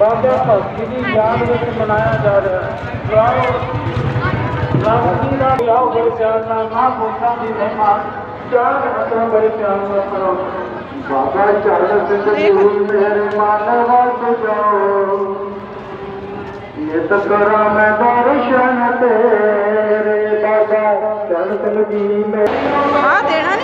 واقعہ تفصیلی یاد میں سے منایا جا رہا ہے۔ لاؤ بڑے پیار نہ ماں بولنا بھی مہمان چار خطرہ بڑے پیار نہ کرو۔ بابا چار سے ضرور میرے مانوا سے جاؤ۔ یہ تکرا میں بارشان تیرے بابا چار چل بھی میں ہاں دینا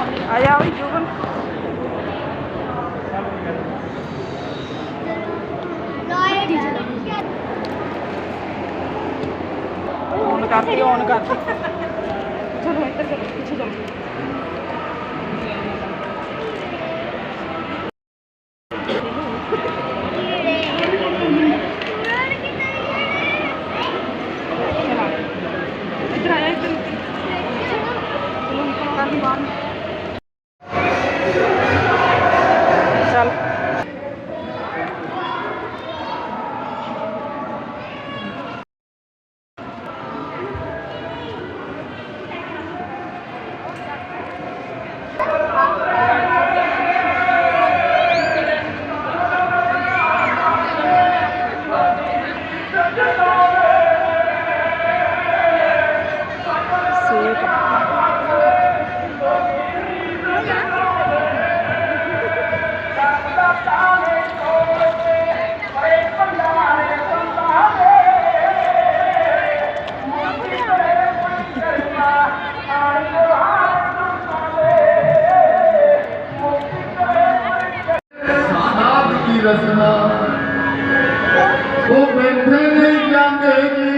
ਆ ਜਾ ਵੀ ਜੁਗਨ ਔਨ ਕਰਤੀ ਔਨ ਕਰਤੀ। ਚਲੋ ਇੱਧਰ ਚਲੋ ਪਿੱਛੇ ਚਲਾ رسنا وہ بیٹھے نہیں جانے گی